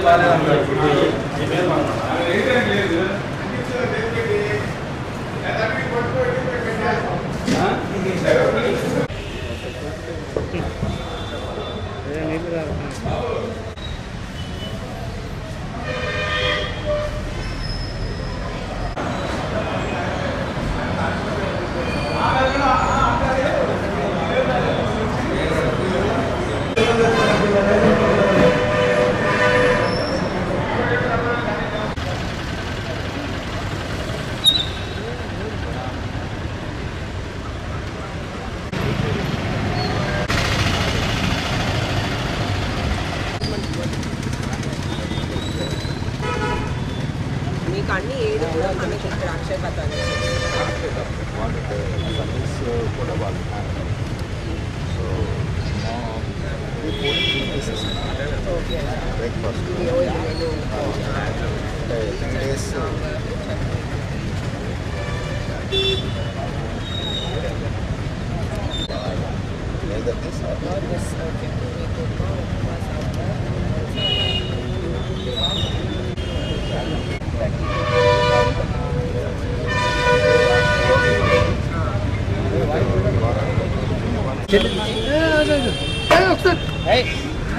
బాగాలేదు మీకు అన్ని ఏడు కూడా మనకి ఇక్కడ అక్షయ కథ కూడా వాళ్ళు సో బ్రేక్ఫాస్ట్ అంటే త్రీ డేస్ లేదా చేయి పట్టుకేనా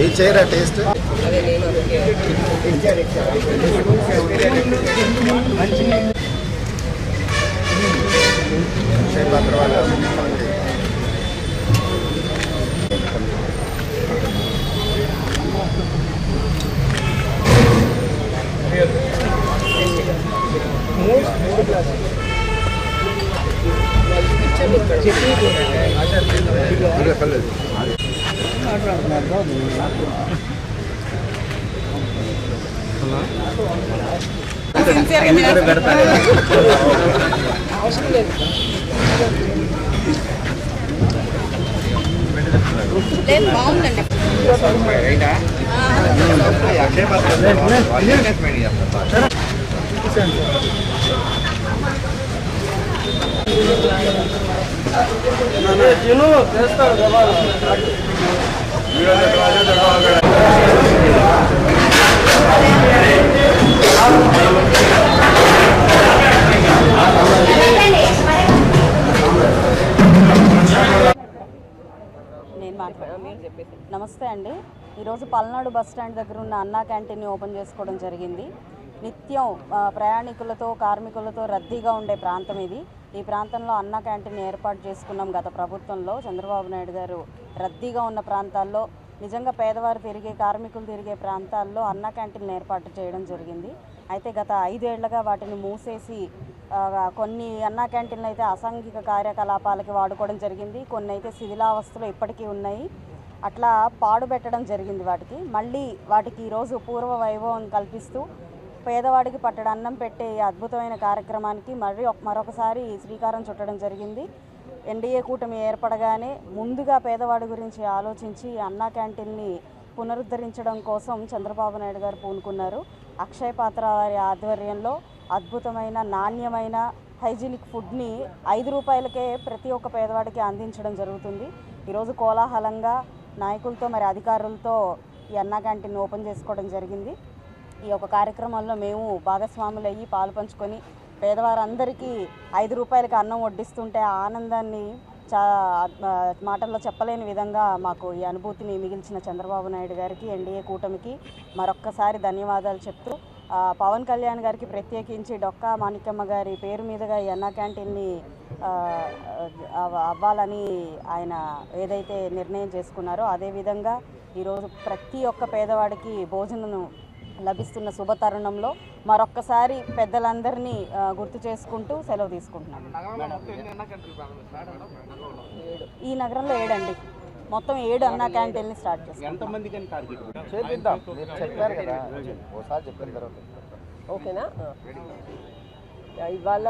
ఈ చేయరా టేస్ట్ అదే అందుకే అవసరం లేదు బాగుందండి. నేను ఈరోజు పల్నాడు బస్ స్టాండ్ దగ్గర ఉన్న అన్నా క్యాంటీన్ని ఓపెన్ చేసుకోవడం జరిగింది. నిత్యం ప్రయాణికులతో కార్మికులతో రద్దీగా ఉండే ప్రాంతం ఇది. ఈ ప్రాంతంలో అన్నా క్యాంటీన్ ఏర్పాటు చేసుకున్నాం గత ప్రభుత్వంలో. చంద్రబాబు నాయుడు గారు రద్దీగా ఉన్న ప్రాంతాల్లో నిజంగా పేదవారు తిరిగే కార్మికులు తిరిగే ప్రాంతాల్లో అన్నా క్యాంటీన్లు ఏర్పాటు చేయడం జరిగింది. అయితే గత ఐదేళ్ళుగా వాటిని మూసేసి కొన్ని అన్నా క్యాంటీన్లు అయితే అసాంఘిక కార్యకలాపాలకి వాడుకోవడం జరిగింది. కొన్ని అయితే శిథిలావస్థలో ఇప్పటికీ ఉన్నాయి. అట్లా పాడుపెట్టడం జరిగింది వాటికి. మళ్ళీ వాటికి ఈరోజు పూర్వ వైభవం కల్పిస్తూ పేదవాడికి పట్టడి అన్నం పెట్టే అద్భుతమైన కార్యక్రమానికి మరి ఒక- మరొకసారి శ్రీకారం చుట్టడం జరిగింది. ఎన్డీఏ కూటమి ఏర్పడగానే ముందుగా పేదవాడి గురించి ఆలోచించి అన్నా క్యాంటీన్ని పునరుద్ధరించడం కోసం చంద్రబాబు నాయుడు గారు పూనుకున్నారు. అక్షయ్ పాత్ర వారి ఆధ్వర్యంలో అద్భుతమైన నాణ్యమైన హైజీనిక్ ఫుడ్ని ఐదు రూపాయలకే ప్రతి ఒక్క పేదవాడికి అందించడం జరుగుతుంది. ఈరోజు కోలాహలంగా నాయకులతో మరి అధికారులతో ఈ అన్నా క్యాంటీన్ ఓపెన్ చేసుకోవడం జరిగింది. ఈ యొక్క కార్యక్రమంలో మేము భాగస్వాములయ్యి పాలు పంచుకొని పేదవారందరికీ ఐదు రూపాయలకి అన్నం వడ్డిస్తుంటే ఆ ఆనందాన్ని చా మాటల్లో చెప్పలేని విధంగా మాకు ఈ అనుభూతిని మిగిల్చిన చంద్రబాబు నాయుడు గారికి ఎన్డీఏ కూటమికి మరొక్కసారి ధన్యవాదాలు చెప్తూ పవన్ కళ్యాణ్ గారికి ప్రత్యేకించి డొక్కా మాణిక్యమ్మ గారి పేరు మీదుగా ఈ అన్నా క్యాంటీన్ని అవ్వాలని ఆయన ఏదైతే నిర్ణయం చేసుకున్నారో అదేవిధంగా ఈరోజు ప్రతి ఒక్క పేదవాడికి భోజనం లభిస్తున్న శుభ తరుణంలో మరొక్కసారి పెద్దలందరినీ గుర్తు చేసుకుంటూ సెలవు తీసుకుంటున్నాను. ఈ నగరంలో ఏడండి. మొత్తం ఏడు అన్నా క్యాంటీన్ని స్టార్ట్ చేస్తాం. ఎంతమంది కానీ టార్గెట్ చేపిద్దాం. మీరు చెప్పారు కదా. ఒకసారి చెప్పిన తర్వాత ఓకేనా? ఇవాళ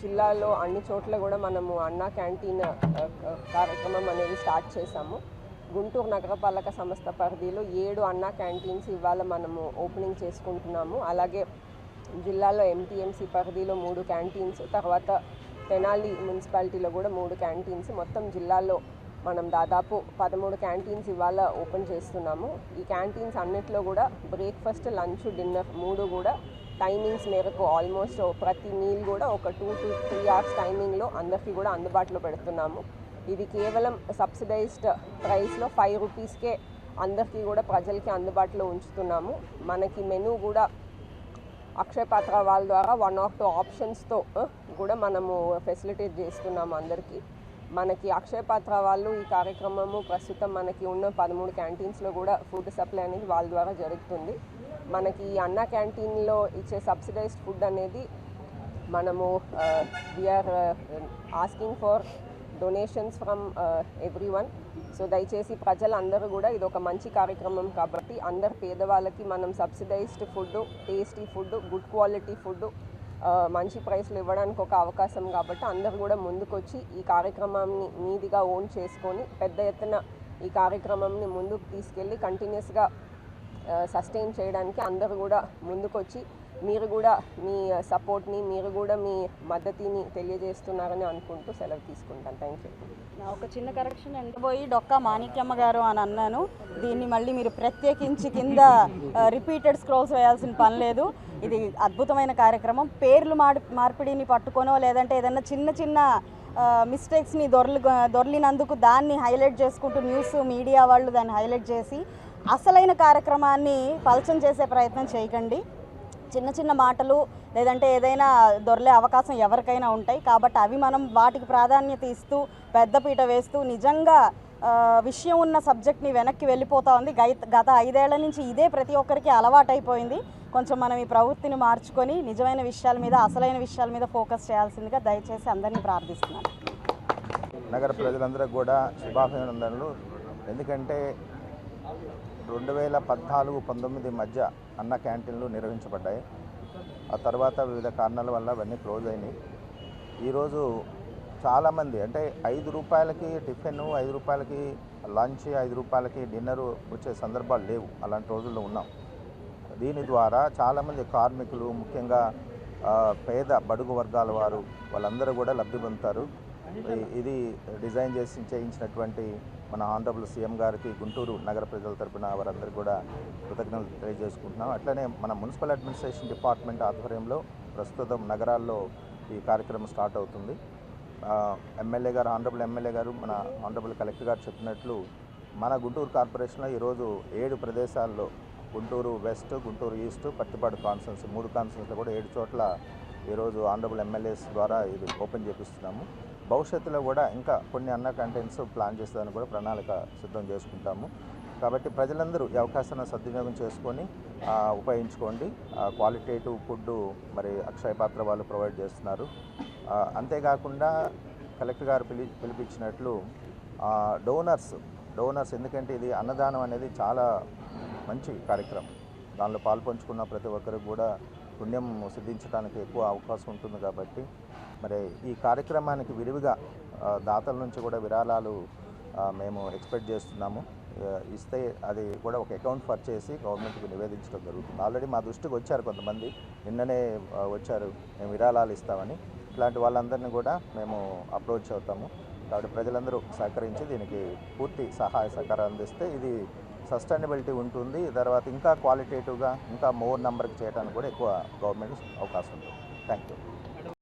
జిల్లాలో అన్ని చోట్ల కూడా మనము అన్నా క్యాంటీన్ కార్యక్రమం అనేది స్టార్ట్ చేశాము. గుంటూరు నగరపాలక సంస్థ పరిధిలో ఏడు అన్నా క్యాంటీన్స్ ఇవాళ మనము ఓపెనింగ్ చేసుకుంటున్నాము. అలాగే జిల్లాలో ఎంటీఎంసీ పరిధిలో మూడు క్యాంటీన్స్ తర్వాత తెనాలి మున్సిపాలిటీలో కూడా మూడు క్యాంటీన్స్. మొత్తం జిల్లాలో మనం దాదాపు పదమూడు క్యాంటీన్స్ ఇవాళ ఓపెన్ చేస్తున్నాము. ఈ క్యాంటీన్స్ అన్నిట్లో కూడా బ్రేక్ఫాస్ట్ లంచ్ డిన్నర్ మూడు కూడా టైమింగ్స్ మేరకు ఆల్మోస్ట్ ప్రతి మీల్ కూడా ఒక టూ టు త్రీ అవర్స్ టైమింగ్లో అందరికీ కూడా అందుబాటులో పెడుతున్నాము. ఇది కేవలం సబ్సిడైజ్డ్ ప్రైస్లో ఫైవ్ రూపీస్కే అందరికీ కూడా ప్రజలకి అందుబాటులో ఉంచుతున్నాము. మనకి మెనూ కూడా అక్షయ పాత్ర వాళ్ళ ద్వారా వన్ ఆఫ్ టూ ఆప్షన్స్తో కూడా మనము ఫెసిలిటేట్ చేస్తున్నాము అందరికీ. మనకి అక్షయ పాత్ర వాళ్ళు ఈ కార్యక్రమము ప్రస్తుతం మనకి ఉన్న పదమూడు క్యాంటీన్స్లో కూడా ఫుడ్ సప్లై అనేది వాళ్ళ ద్వారా జరుగుతుంది. మనకి ఈ అన్న క్యాంటీన్లో ఇచ్చే సబ్సిడైజ్డ్ ఫుడ్ అనేది మనము we are asking for donations from everyone so దయచేసి ప్రజలందరూ కూడా ఇది ఒక మంచి కార్యక్రమం కాబట్టి అందరు పేదవాళ్ళకి మనం subsidised food tasty food good quality food మంచి ప్రైస్లు ఇవ్వడానికి ఒక అవకాశం కాబట్టి అందరు కూడా ముందుకొచ్చి ఈ కార్యక్రమాన్ని మీదిగా ఓన్ చేసుకొని పెద్ద ఎత్తున ఈ కార్యక్రమంని ముందుకు తీసుకెళ్ళి కంటిన్యూస్గా సస్టైన్ చేయడానికి అందరూ కూడా ముందుకొచ్చి మీరు కూడా మీ సపోర్ట్ని మీరు కూడా మీ మద్దతుని తెలియజేస్తున్నారని అనుకుంటూ సెలవు తీసుకుంటాను. థ్యాంక్ యూ నా ఒక చిన్న కరెక్షన్ ఎండబోయి డొక్కా మాణిక్యమ్మ గారు అని అన్నాను. దీన్ని మళ్ళీ మీరు ప్రత్యేకించి కింద రిపీటెడ్ స్క్రోల్స్ వేయాల్సిన పని లేదు. ఇది అద్భుతమైన కార్యక్రమం. పేర్లు మార్పిడిని పట్టుకొనో లేదంటే ఏదైనా చిన్న చిన్న మిస్టేక్స్ని దొరలు దొరలినందుకు దాన్ని హైలైట్ చేసుకుంటూ న్యూస్ మీడియా వాళ్ళు దాన్ని హైలైట్ చేసి అసలైన కార్యక్రమాన్ని పలచం చేసే ప్రయత్నం చేయకండి. చిన్న చిన్న మాటలు లేదంటే ఏదైనా దొరలే అవకాశం ఎవరికైనా ఉంటాయి. కాబట్టి అవి మనం వాటికి ప్రాధాన్యత ఇస్తూ పెద్దపీట వేస్తూ నిజంగా విషయం ఉన్న సబ్జెక్ట్ని వెనక్కి వెళ్ళిపోతా ఉంది. గై- గత ఐదేళ్ళ నుంచి ఇదే ప్రతి ఒక్కరికి అలవాటైపోయింది. కొంచెం మనం ఈ ప్రవృత్తిని మార్చుకొని నిజమైన విషయాల మీద అసలైన విషయాల మీద ఫోకస్ చేయాల్సిందిగా దయచేసి అందరినీ ప్రార్థిస్తున్నాను. నగర ప్రజలందరికీ కూడా శుభాభినందనలు. ఎందుకంటే రెండు వేల పద్నాలుగు పంతొమ్మిది మధ్య అన్న క్యాంటీన్లు నిర్వహించబడ్డాయి. ఆ తర్వాత వివిధ కారణాల వల్ల అవన్నీ క్లోజ్ అయినాయి. ఈరోజు చాలామంది అంటే ఐదు రూపాయలకి టిఫిన్ ఐదు రూపాయలకి లంచ్ ఐదు రూపాయలకి డిన్నర్ వచ్చే సందర్భాలు లేవు అలాంటి రోజుల్లో ఉన్నాం. దీని ద్వారా చాలామంది కార్మికులు ముఖ్యంగా పేద బడుగు వర్గాల వారు వాళ్ళందరూ కూడా లబ్ధి పొందుతారు. ఇది డిజైన్ చేసి చేయించినటువంటి మన ఆనరబుల్ సీఎం గారికి గుంటూరు నగర ప్రజల తరపున వారందరికీ కూడా కృతజ్ఞతలు తెలియజేసుకుంటున్నాం. అట్లనే మన మున్సిపల్ అడ్మినిస్ట్రేషన్ డిపార్ట్మెంట్ ఆధ్వర్యంలో ప్రస్తుతం నగరాల్లో ఈ కార్యక్రమం స్టార్ట్ అవుతుంది. ఎమ్మెల్యే గారు ఆనరబుల్ ఎమ్మెల్యే గారు మన ఆనరబుల్ కలెక్టర్ గారు చెప్పినట్లు మన గుంటూరు కార్పొరేషన్లో ఈరోజు ఏడు ప్రదేశాల్లో Guntur west Guntur east Prathipadu conference మూడు కాన్ఫరెన్స్లో కూడా ఏడు చోట్ల ఈరోజు ఆనరబుల్ ఎమ్మెల్యేస్ ద్వారా ఇది ఓపెన్ చేపిస్తున్నాము. భవిష్యత్తులో కూడా ఇంకా కొన్ని అన్న కంటెంట్స్ ప్లాన్ చేసేదాన్ని కూడా ప్రణాళిక సిద్ధం చేసుకుంటాము. కాబట్టి ప్రజలందరూ ఈ అవకాశాన్ని సద్వినియోగం చేసుకొని ఉపయోగించుకోండి. క్వాలిటేటివ్ ఫుడ్ మరి అక్షయ పాత్ర వాళ్ళు ప్రొవైడ్ చేస్తున్నారు. అంతేకాకుండా కలెక్టర్ గారు పిలి పిలిపించినట్లు డోనర్స్ డోనర్స్ ఎందుకంటే ఇది అన్నదానం అనేది చాలా మంచి కార్యక్రమం. దానిలో పాల్పంచుకున్న ప్రతి ఒక్కరికి కూడా పుణ్యం సిద్ధించడానికి ఎక్కువ అవకాశం ఉంటుంది కాబట్టి మరి ఈ కార్యక్రమానికి విరివిగా దాతల నుంచి కూడా విరాళాలు మేము ఎక్స్పెక్ట్ చేస్తున్నాము. ఇస్తే అది కూడా ఒక అకౌంట్ ఫర్ చేసి గవర్నమెంట్కి నివేదించడం జరుగుతుంది. ఆల్రెడీ మా దృష్టికి వచ్చారు కొంతమంది. నిన్ననే వచ్చారు మేము విరాళాలు ఇస్తామని. ఇట్లాంటి వాళ్ళందరినీ కూడా మేము అప్రోచ్ అవుతాము. కాబట్టి ప్రజలందరూ సహకరించి దీనికి పూర్తి సహాయ సహకారం అందిస్తే ఇది సస్టైనబిలిటీ ఉంటుంది. తర్వాత ఇంకా క్వాలిటేటివ్గా ఇంకా మోర్ నెంబర్కి చేయడానికి కూడా ఎక్కువ గవర్నమెంట్ అవకాశం ఉంటుంది. Thank you